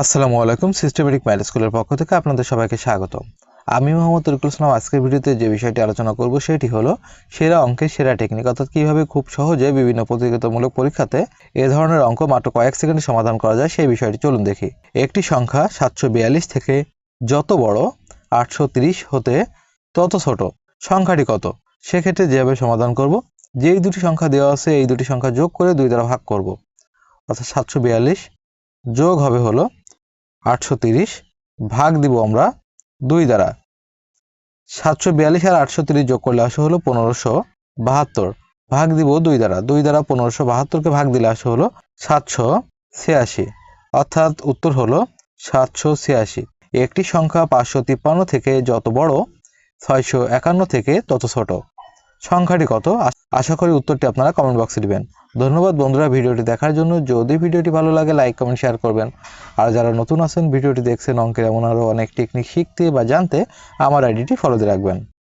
আসসালামু আলাইকুম systematic math স্কুলের পক্ষ থেকে আপনাদের সবাইকে স্বাগত আমি মোহাম্মদ তরিকুল ইসলাম। আজকের ভিডিওতে যে বিষয়টি আলোচনা করব সেটি হলো সেরা অঙ্কের সেরা টেকনিক অর্থাৎ কীভাবে খুব সহজে বিভিন্ন প্রতিযোগিতামূলক পরীক্ষাতে এ ধরনের অঙ্ক মাত্র কয়েক সেকেন্ডে সমাধান করা যায়, সেই বিষয়টি চলুন দেখি। একটি সংখ্যা সাতশো বিয়াল্লিশ থেকে যত বড় আটশো হতে তত ছোট। সংখ্যাটি কত? সেক্ষেত্রে যেভাবে সমাধান করব, যেই দুটি সংখ্যা দেওয়া আছে, এই দুটি সংখ্যা যোগ করে দুই দ্বারা ভাগ করব। অর্থাৎ সাতশো বিয়াল্লিশ যোগ হবে হলো আটশো তিরিশ ভাগ দিব আমরা দুই দ্বারা। সাতশো বিয়াল্লিশ আর আটশো তিরিশ যোগ করলে আসে হলো পনেরোশো বাহাত্তর। ভাগ দিব দুই দ্বারা। দুই দ্বারা পনেরোশো বাহাত্তরকে ভাগ দিলে আসে হলো সাতশো ছিয়াশি। অর্থাৎ উত্তর হলো সাতশো ছিয়াশি। একটি সংখ্যা পাঁচশো তিপ্পান্ন থেকে যত বড়, ছয়শো একান্ন থেকে তত ছোট। সংখ্যাটি কত? আশা করি উত্তরটি আপনারা কমেন্ট বক্সে দিবেন। ধন্যবাদ বন্ধুরা ভিডিওটি দেখার জন্য। যদি ভিডিওটি ভালো লাগে লাইক কমেন্ট শেয়ার করবেন। আর যারা নতুন আছেন, ভিডিওটি দেখছেন অঙ্কের এমন আরও অনেক টেকনিক শিখতে বা জানতে, আমার আইডিটি ফলোতে রাখবেন।